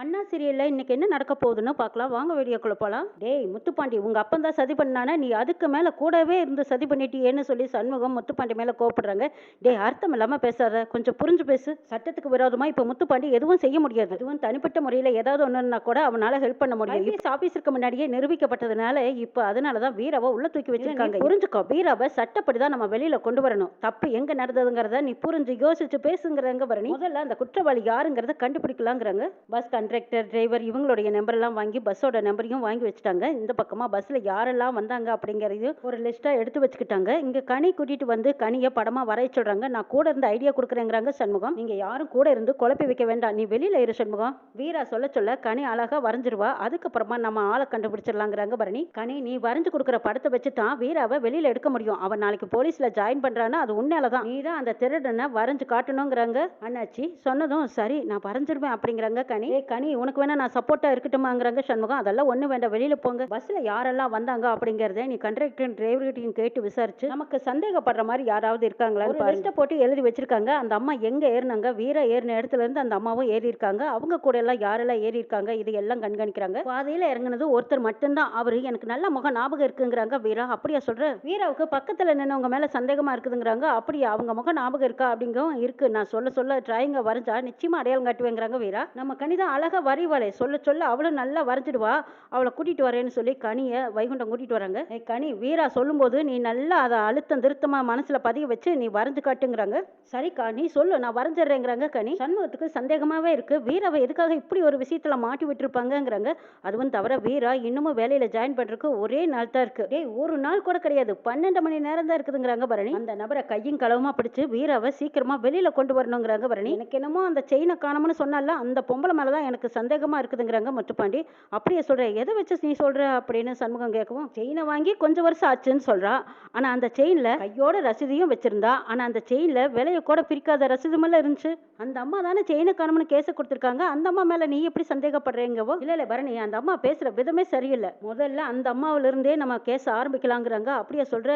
அண்ணா சீரியல்ல இன்னைக்கு என்ன நடக்க போகுதுன்னு பார்க்கலாம். வாங்க வீடியோக்குள்ள போலாம். டேய் முத்துப்பாண்டி உங்க அப்பன் தான் சதி பண்ணானே? நீ அதுக்கு மேல கூடவே இருந்து சதி பண்ணிட்டியேன்னு சொல்லி சண்முகம் முத்துப்பாண்டி மேல கோவப்படுறாங்க. டேய் அர்த்தம் இல்லாம பேசாத. கொஞ்சம் புரிஞ்சு பேசு. சட்டத்துக்கு விரோதமா இப்ப முத்துப்பாண்டி எதுவும் செய்ய முடியாது. அதுவும் தனிப்பட்ட முறையில ஏதாவது ஒண்ணுன்னா கூட அவனால ஹெல்ப் பண்ண முடியும். ஐபிஎஸ் ஆபீஸருக்கு முன்னாடியே நிரூபிக்கப்பட்டதுனால இப்ப அதனாலதான் வீராவை உள்ள தூக்கி வச்சிருக்காங்க. புரிஞ்சுக்கோ வீராவை சட்டப்படிதான் நம்ம வெளியில கொண்டு வரணும். தப்பு எங்க நடந்ததுங்கிறத நீ புரிஞ்சு யோசிச்சு பேசுங்கிறங்க வரணி முதல்ல அந்த குற்றவாளி யாருங்கிறத கண்டுபிடிக்கலாங்கிறாங்க. பஸ் கண்டக்டர் டிரைவர் இவங்களுடைய நம்பர்லாம் வாங்கி பஸ்ஸோட நம்பரையும் வாங்கி வச்சுட்டாங்க. இந்த பக்கமாக பஸ்ஸில் யாரெல்லாம் வந்தாங்க அப்படிங்கறதையும் ஒரு லிஸ்ட்டாக எடுத்து வச்சுக்கிட்டாங்க. இங்கே கனி கூட்டிகிட்டு வந்து கனியை படமாக வரைய சொல்கிறாங்க நான் கூட இருந்து ஐடியா கொடுக்குறேங்கிறாங்க சண்முகம். நீங்கள் யாரும் கூட இருந்து குழப்பி வைக்க வேண்டாம். நீ வெளியில் இரு சண்முகம். வீரா சொல்ல சொல்ல கனி அழகாக வரைஞ்சிருவா. அதுக்கப்புறமா நம்ம ஆளை கண்டுபிடிச்சிடலாங்கிறாங்க பரணி. கனி நீ வரைஞ்சு கொடுக்குற படத்தை வச்சு தான் வீராவை வெளியில் எடுக்க முடியும். அவன் நாளைக்கு போலீஸில் ஜாயின் பண்ணுறான்னா அது உண்மையில தான் நீ தான் அந்த திருடனை வரைஞ்சு காட்டணுங்கிறாங்க. அண்ணாச்சி சொன்னதும் சரி நான் வரைஞ்சிருவேன் அப்படிங்கிறாங்க கனி. கனி உனக்கு வேணா நான் சப்போர்ட்டா இருக்கட்டுமாங்கிறாங்க சண்முகம். அதெல்லாம் ஒண்ணு வேண்டாம் வெளியில போங்க. பஸ்ல யாரெல்லாம் வந்தாங்க அப்படிங்கறத நீ கண்டக்டர் டிரைவர்கிட்டையும் கேட்டு விசாரிச்சு நமக்கு சந்தேகப்படுற மாதிரி யாராவது இருக்காங்களான்னு லிஸ்ட்டை போட்டு எழுதி வச்சிருக்காங்க. அந்த அம்மா எங்க ஏறினாங்க? வீர ஏறின இடத்துல இருந்து அந்த அம்மாவும் ஏறி இருக்காங்க. அவங்க கூட எல்லாம் யாரெல்லாம் ஏறி இருக்காங்க? இது எல்லாம் கண்காணிக்கிறாங்க. பாதையில இறங்குனது ஒருத்தர் மட்டும்தான். அவரு எனக்கு நல்ல முக ஞாபகம் இருக்குங்கிறாங்க வீரா. அப்படியா சொல்ற? வீராவுக்கு பக்கத்துல நின்னவங்க மேல சந்தேகமா இருக்குதுங்கிறாங்க. அப்படியா? அவங்க முக ஞாபகம் இருக்கா? அப்படிங்கவும் இருக்கு. நான் சொல்ல சொல்ல டிராயிங்க வரைஞ்சா நிச்சயமா அடையாளம் காட்டுவேங்கிறாங்க வீரா. நம்ம கனிதான் அழகாக வரைவாளே. சொல்ல சொல்ல அவளும் நல்லா வரைஞ்சிடுவா. அவளை கூட்டிகிட்டு வரேன்னு சொல்லி கனியை வைகுண்டம் கூட்டிகிட்டு வராங்க. ஏய் கனி வீரா சொல்லும்போது நீ நல்லா அதை அழுத்தம் திருத்தமாக மனசில் பதிய வச்சு நீ வரைஞ்சு காட்டுங்கிறாங்க. சரிக்கா நீ சொல்லு நான் வரைஞ்சிடுறேங்கிறாங்க கனி. சண்முகத்துக்கு சந்தேகமாகவே இருக்குது வீராவை எதுக்காக இப்படி ஒரு விஷயத்தில் மாட்டி விட்டுருப்பாங்கங்கிறாங்க. அதுவும் தவிர வீரா இன்னமும் வேலையில் ஜாயின் பண்ணுறதுக்கு ஒரே நாள் தான் இருக்குது டேய் ஒரு நாள் கூட கிடையாது. பன்னெண்டு மணி நேரம் தான் இருக்குதுங்கிறாங்க பரணி. அந்த நபரை கையும் களவுமா பிடிச்சி வீராவை சீக்கிரமாக வெளியில் கொண்டு வரணுங்கிறாங்க பரணி. எனக்கு என்னமோ அந்த செயினை காணோம்னு சொன்னால அந்த பொம்பளை மேலே தான் எனக்கு சந்தேகமாக இருக்குதுங்கிறாங்க முத்துப்பாண்டி. அப்படியே சொல்கிறேன் எதை வச்சு நீ சொல்கிற அப்படின்னு சண்முகம் கேட்கவும் செயினை வாங்கி கொஞ்சம் வருஷம் ஆச்சுன்னு சொல்கிறா ஆனால் அந்த செயினில் கையோட ரசீதையும் வச்சுருந்தா. ஆனால் அந்த செயினில் விலையை கூட பிரிக்காத ரசீதுமெல்லாம் இருந்துச்சு. அந்த அம்மா தானே செயினை காணும்னு கேஸை கொடுத்துருக்காங்க. அந்த அம்மா மேலே நீ எப்படி சந்தேகப்படுறீங்கவோ? இல்லை இல்லை பரணி அந்த அம்மா பேசுகிற விதமே சரியில்லை. முதல்ல அந்த அம்மாவிலிருந்தே நம்ம கேஸ் ஆரம்பிக்கலாங்கிறாங்க. அப்படியே சொல்கிற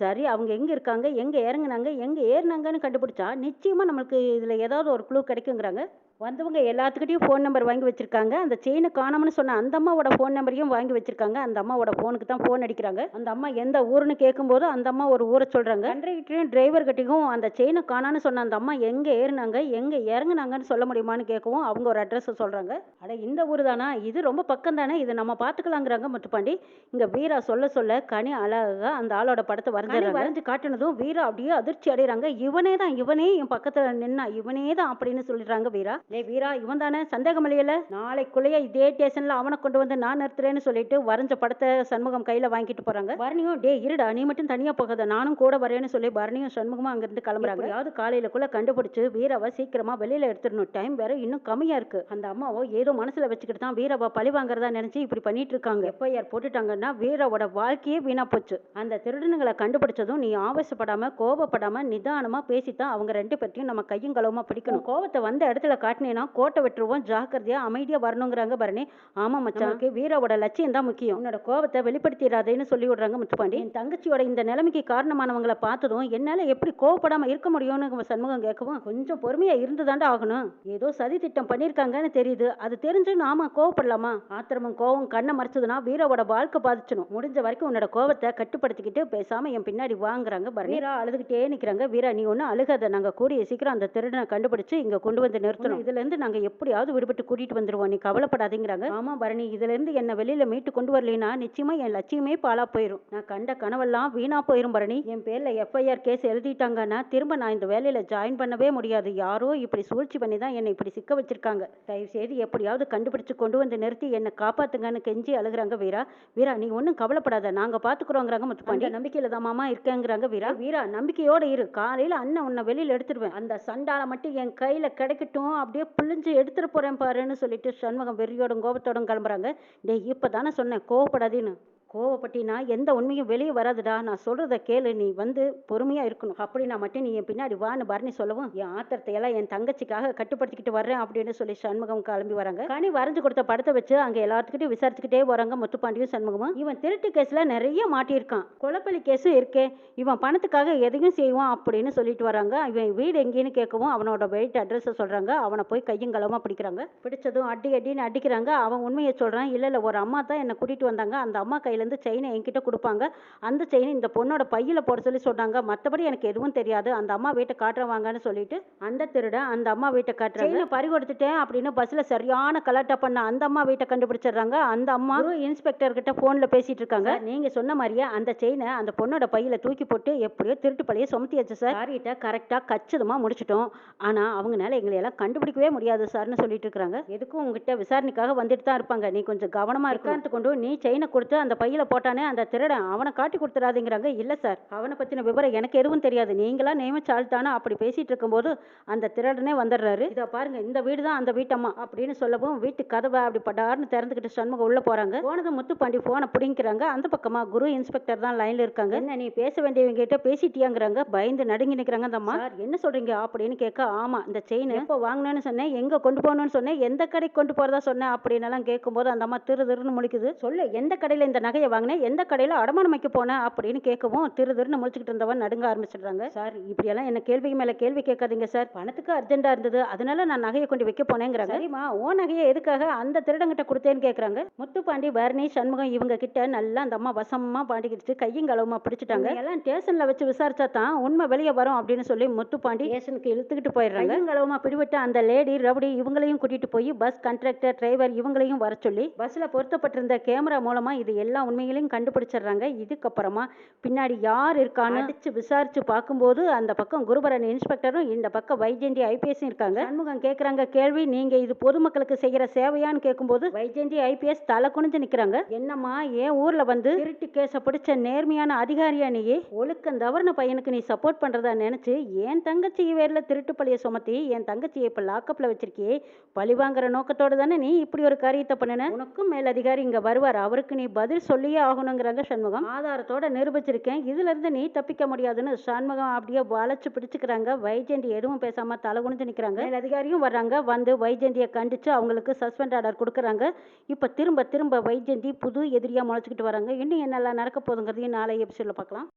சரி அவங்க எங்கே இருக்காங்க? எங்கே இறங்குனாங்க? எங்கே ஏறினாங்கன்னு கண்டுபிடிச்சா நிச்சயமாக நம்மளுக்கு இதில் ஏதாவது ஒரு க்ளூ கிடைக்குங்கிறாங்க. வந்தவங்க எல்லாத்துக்கிட்டையும் ஃபோன் நம்பர் வாங்கி வச்சிருக்காங்க. அந்த செயினை காணோம்னு சொன்ன அந்த அம்மாவோட ஃபோன் நம்பரையும் வாங்கி வச்சிருக்காங்க. அந்த அம்மாவோட ஃபோனுக்கு தான் ஃபோன் அடிக்கிறாங்க. அந்த அம்மா எந்த ஊருன்னு கேட்கும்போது அந்த அம்மா ஒரு ஊரை சொல்கிறாங்க கண்டக்டரையும் டிரைவர் கிட்டையும் அந்த செயினை காணான்னு சொன்ன அந்த அம்மா எங்கே ஏறினாங்க? எங்கே இறங்குனாங்கன்னு சொல்ல முடியுமான்னு கேட்கவும் அவங்க ஒரு அட்ரஸை சொல்கிறாங்க அட இந்த ஊர் தானா இது ரொம்ப பக்கம் தானே இதை நம்ம பார்த்துக்கலாங்கிறாங்க முத்துப்பாண்டி. இங்கே வீரா சொல்ல சொல்ல கனி அழகாக அந்த ஆளோட படத்தை வரைஞ்சாங்க வரைஞ்சு காட்டுனதும் வீரா அப்படியே அதிர்ச்சி அடைறாங்க. இவனே தான் இவனே என் பக்கத்துல நின்னா இவனே தான் அப்படின்னு சொல்லிடுறாங்க வீரா. டே வீரா இவன் தானே? சந்தேகம் இல்லையில? நாளைக்குள்ளேயே இதே ஸ்டேஷன்ல அவனை கொண்டு வந்து நான் நிறுத்துறேன்னு சொல்லிட்டு வரைஞ்ச படத்தை சண்முகம் கையில வாங்கிட்டு போறாங்க. பரணியும் டே இருடா நீ மட்டும் தனியா போகாத நானும் கூட வரேன்னு சொல்லி பரணியும் சண்முகமும் அங்கிருந்து கிளம்புறாங்க. யாவது காலையிலக்குள்ள கண்டுபிடிச்சு வீராவை சீக்கிரமா வெளியில எடுத்துடணும். டைம் வேற இன்னும் கம்மியா இருக்கு. அந்த அம்மாவோ ஏதோ மனசுல வச்சுக்கிட்டு தான் வீராவை பழி வாங்குறதா நினைச்சு இப்படி பண்ணிட்டு இருக்காங்க. எஃப்ஐஆர் போட்டுட்டாங்கன்னா வீராவோட வாழ்க்கையே வீணா போச்சு. அந்த திருடனுங்களை கண்டுபிடிச்சதும் நீ ஆவேசப்படாம கோபப்படாம நிதானமா பேசித்தான் அவங்க ரெண்டு பேர்த்தையும் நம்ம கையும் களவுமா பிடிக்கணும். கோவத்தை வந்த இடத்துல காட்டினேன்னா கோட்டை விட்டுருவோம் ஜாக்கிரதையா அமைதியா வரணுங்கிறாங்க பரணி ஆமா மச்சானுக்கு வீராவோட லட்சியம் தான் முக்கியம். உன்னோட கோவத்தை வெளிப்படுத்திடாதேன்னு சொல்லி விடுறாங்க முத்துப்பாண்டி என் தங்கச்சியோட இந்த நிலைமைக்கு காரணமானவங்களை பார்த்ததும் என்னால எப்படி கோவப்படாம இருக்க முடியும்னு சண்முகம் கேட்கவும் கொஞ்சம் பொறுமையா இருந்துதாண்டா ஆகணும். ஏதோ சதி திட்டம் பண்ணிருக்காங்கன்னு தெரியுது. அது தெரிஞ்சு நாம கோவப்படலாமா ஆத்திரமும் கோவம் கண்ணை மறைச்சதுன்னா வீராவோட வாழ்க்கை பாதிச்சிடும். முடிஞ்ச வரைக்கும் உன்னோட கோவத்தை கட்டுப்படுத்திக்கிட்டு பேசாம என் பின்னாடி வாங்குறாங்க. பரணி. வீரா அழுதுகிட்டே நிக்கிறாங்க. வீரா நீ ஒன்னும் அழுகாத. நாங்க கூடிய சீக்கிரம் அந்த திருடனை கண்டுபிடிச்சு இங்க கொண்டு வந்து நிறுத்தணும். இதுல இருந்து நாங்க எப்படியாவது விடுபட்டு கூட்டிட்டு வந்துருவோம். நீ கவலைப்படாதீங்கிறாங்க. ஆமா பரணி இதுல இருந்து என்ன வெளியில மீட்டு கொண்டு வரலைன்னா நிச்சயமா என் லட்சியமே பாலா போயிரும். நான் கண்ட கனவெல்லாம் வீணா போயிரும் பரணி என் பேர்ல எஃப்ஐஆர் கேஸ் எழுதிட்டாங்கன்னா திரும்ப நான் இந்த வேலையில ஜாயின் பண்ணவே முடியாது. யாரோ இப்படி சூழ்ச்சி பண்ணி தான் என்னை இப்படி சிக்க வச்சிருக்காங்க. தயவு செய்து எப்படியாவது கண்டுபிடிச்சு கொண்டு வந்து நிறுத்தி என்னை காப்பாத்துங்கன்னு கெஞ்சி அழுகுறாங்க வீரா. வீரா நீ ஒன்றும் கவலைப்படாத. நாங்க பாத்துக்கிறோங்கிறாங்க முத்துப்பாண்டி. நம்பிக்கையில தான் மாமா இருக்கேங்கிறாங்க வீரா. வீரா நம்பிக்கையோட இரு. காலையில அண்ணன் உன்னை வெளியில எடுத்துருவேன். அந்த சண்டால மட்டும் என் கையில கிடைக்கட்டும். அப்படியே பிழிஞ்சு எடுத்துட்டு போறேன் பாருன்னு சொல்லிட்டு சண்முகம் வெறியோடும் கோபத்தோடும் கிளம்புறாங்க. டேய் இப்பதானே சொன்னேன் கோவப்படாதீன்னு. கோவப்பட்டினா எந்த உண்மையும் வெளியே வராதுடா. நான் சொல்றத கேளு. நீ வந்து பொறுமையா இருக்கணும். அப்படின்னா மட்டும் நீ என் பின்னாடி வான்னு பரணி சொல்லவும் என் ஆத்திரத்தை எல்லாம் என் தங்கச்சிக்காக கட்டுப்படுத்திக்கிட்டு வர்றேன் அப்படின்னு சொல்லி சண்முகம் கிளம்பி வராங்க. கனி வரைஞ்சு கொடுத்த படத்தை வச்சு அங்க எல்லாத்துக்கிட்டையும் விசாரிச்சுக்கிட்டே வராங்க. முத்துப்பாண்டியும் சண்முகமும். இவன் திருட்டு கேஸ்ல நிறைய மாட்டியிருக்கான். கொலப்பள்ளி கேஸும் இருக்கே. இவன் பணத்துக்காக எதையும் செய்வான் அப்படின்னு சொல்லிட்டு வராங்க. இவன் வீடு எங்கேன்னு கேட்கவும் அவனோட வெயிட் அட்ரஸை சொல்றாங்க. அவனை போய் கையும் பிடிக்கிறாங்க. பிடிச்சதும் அடி அடின்னு அடிக்கிறாங்க. அவன் உண்மையை சொல்றான். இல்ல இல்ல ஒரு அம்மா தான் என்னை கூட்டிட்டு வந்தாங்க. அந்த அம்மா கையிலேருந்து செயினை என்கிட்ட கொடுப்பாங்க. அந்த செயின் இந்த பொண்ணோட பையில போட சொல்லி சொன்னாங்க. மற்றபடி எனக்கு எதுவும் தெரியாது. அந்த அம்மா வீட்டை காட்டுறவாங்கன்னு சொல்லிட்டு அந்த திருட அந்த அம்மா வீட்டை காட்டுறாங்க. செயினை பறி கொடுத்துட்டேன் அப்படின்னு பஸ்ல சரியான கலாட்டா பண்ண அந்த அம்மா வீட்டை கண்டுபிடிச்சிடுறாங்க. அந்த அம்மா இன்ஸ்பெக்டர் கிட்ட போன்ல பேசிட்டு இருக்காங்க. நீங்க சொன்ன மாதிரியே அந்த செயினை அந்த பொண்ணோட பையில தூக்கி போட்டு எப்படியோ திருட்டு பழைய சுமத்தியாச்சு சார். காரியத்தை கரெக்டா கச்சிதமா முடிச்சிட்டோம். ஆனா அவங்கனால எங்களை எல்லாம் கண்டுபிடிக்கவே முடியாது சார்னு சொல்லிட்டு இருக்காங்க. எதுக்கும் உங்ககிட்ட விசாரணைக்காக வந்துட்டு தான் இருப்பாங்க. நீ கொஞ்சம் கவனமா இருக்கான்ட்டு கொண்டு நீ செயினை கொடுத்து அந்த கையில் போட்டானே அந்த திருடன் அவனை காட்டி கொடுத்துடாதீங்கிறாங்க. இல்லை சார் அவனை பற்றின விவரம் எனக்கு எதுவும் தெரியாது. நீங்களா நியமிச்ச ஆள் தானே அப்படி பேசிகிட்டு இருக்கும்போது அந்த திருடனே வந்துடுறாரு. இதை பாருங்க இந்த வீடு தான் அந்த வீட்டம்மா அப்படின்னு சொல்லவும் வீட்டு கதவை அப்படி படார்னு திறந்துக்கிட்டு சண்முகம் உள்ளே போகிறாங்க போனது முத்துப்பாண்டி ஃபோனை பிடிங்கிறாங்க அந்த பக்கமாக குரு இன்ஸ்பெக்டர் தான் லைனில் இருக்காங்க. என்ன நீ பேச வேண்டியவங்க கிட்ட பேசிட்டியாங்கிறாங்க. பயந்து நடுங்கி நிற்கிறாங்க அந்த அம்மா. என்ன சொல்கிறீங்க அப்படின்னு கேட்க ஆமாம் இந்த செயின் எப்போ வாங்கினேன்னு சொன்னேன் எங்கே கொண்டு போகணும்னு சொன்னேன் எந்த கடைக்கு கொண்டு போகிறதா சொன்னேன் அப்படின்னு எல்லாம் கேட்கும்போது அந்த அம்மா திரு திருன்னு முடிக்குது சொல்லு எந்த கடையில் இந்த நகையை வாங்கினேன். எந்த கடையில அடமானம் வைக்க போனேன் அப்படின்னு கேட்கவும் திரு திருன்னு முழிச்சுக்கிட்டு இருந்தவன் நடுங்க ஆரம்பிச்சிடுறாங்க. சார் இப்படியெல்லாம் என்ன கேள்விக்கு மேல கேள்வி கேட்காதீங்க சார். பணத்துக்கு அர்ஜென்டா இருந்தது. அதனால நான் நகையை கொண்டு வைக்க போனேங்கிறாங்க. சரிம்மா. ஓ நகையை எதுக்காக அந்த திருடங்கிட்ட கொடுத்தேன்னு கேக்குறாங்க முத்துப்பாண்டி பரணி சண்முகம் இவங்க கிட்ட நல்லா அந்த அம்மா வசமா பாண்டிக்கிட்டு கையும் களவுமா பிடிச்சிட்டாங்க. எல்லாம் ஸ்டேஷன்ல வச்சு விசாரிச்சா தான் உண்மை வெளியே வரும் அப்படின்னு சொல்லி முத்துப்பாண்டி ஸ்டேஷனுக்கு இழுத்துக்கிட்டு போயிடுறாங்க. கையும் களவுமா பிடிவிட்டு அந்த லேடி ரவுடி இவங்களையும் கூட்டிட்டு போய் பஸ் கண்ட்ராக்டர் டிரைவர் இவங்களையும் வர சொல்லி பஸ்ல பொருத்தப்பட்டிருந்த கேமரா மூலமா இது எல்லா உண்மைகளையும் கண்டுபிடிச்சிடுறாங்க. இதுக்கப்புறமா பின்னாடி யார் இருக்கான்னு அடிச்சு விசாரிச்சு பார்க்கும்போது அந்த பக்கம் குருபரன் இன்ஸ்பெக்டரும் இந்த பக்கம் வைஜெயந்தி ஐபிஎஸ் இருக்காங்க. சண்முகம் கேக்குறாங்க. கேள்வி நீங்க இது பொதுமக்களுக்கு செய்யற சேவையான்னு கேட்கும்போது வைஜெயந்தி ஐபிஎஸ் தலை குனிஞ்சு நிக்கிறாங்க. என்னம்மா ஏன் ஊர்ல வந்து திருட்டு கேஸ பிடிச்ச நேர்மையான அதிகாரியா நீ? ஒழுக்கம் தவறுன பையனுக்கு நீ சப்போர்ட் பண்றதா நினைச்சு என் தங்கச்சி வேர்ல திருட்டு பழிய சுமத்தி? என் தங்கச்சியை இப்ப லாக்கப்ல வச்சிருக்கியே. பழி வாங்குற நோக்கத்தோட தானே நீ இப்படி ஒரு காரியத்தை பண்ணுன? உனக்கும் மேலதிகாரி இங்க வருவார். அவருக்கு நீ பதில் சொல்லியே ஆகணுங்கிறாங்க சண்முகம். ஆதாரத்தோட நிரூபிச்சிருக்கேன். இதுல இருந்து நீ தப்பிக்க முடியாதுன்னு சண்முகம் அப்படியே வளைச்சு பிடிச்சுக்கிறாங்க. வைஜெயந்தி எதுவும் பேசாம தலை குனிஞ்சு நிக்கிறாங்க. மேலதிகாரியும் வர்றாங்க. வந்து வைஜெயந்தியை கண்டிச்சு அவங்களுக்கு சஸ்பெண்ட் ஆர்டர் கொடுக்குறாங்க. இப்ப திரும்ப திரும்ப வைஜெயந்தி புது எதிரியா முளைச்சுக்கிட்டு வராங்க. இன்னும் என்னெல்லாம் நடக்க போகுதுங்கிறதையும் நாளை எபிசோட்ல பார்க்கலாம்.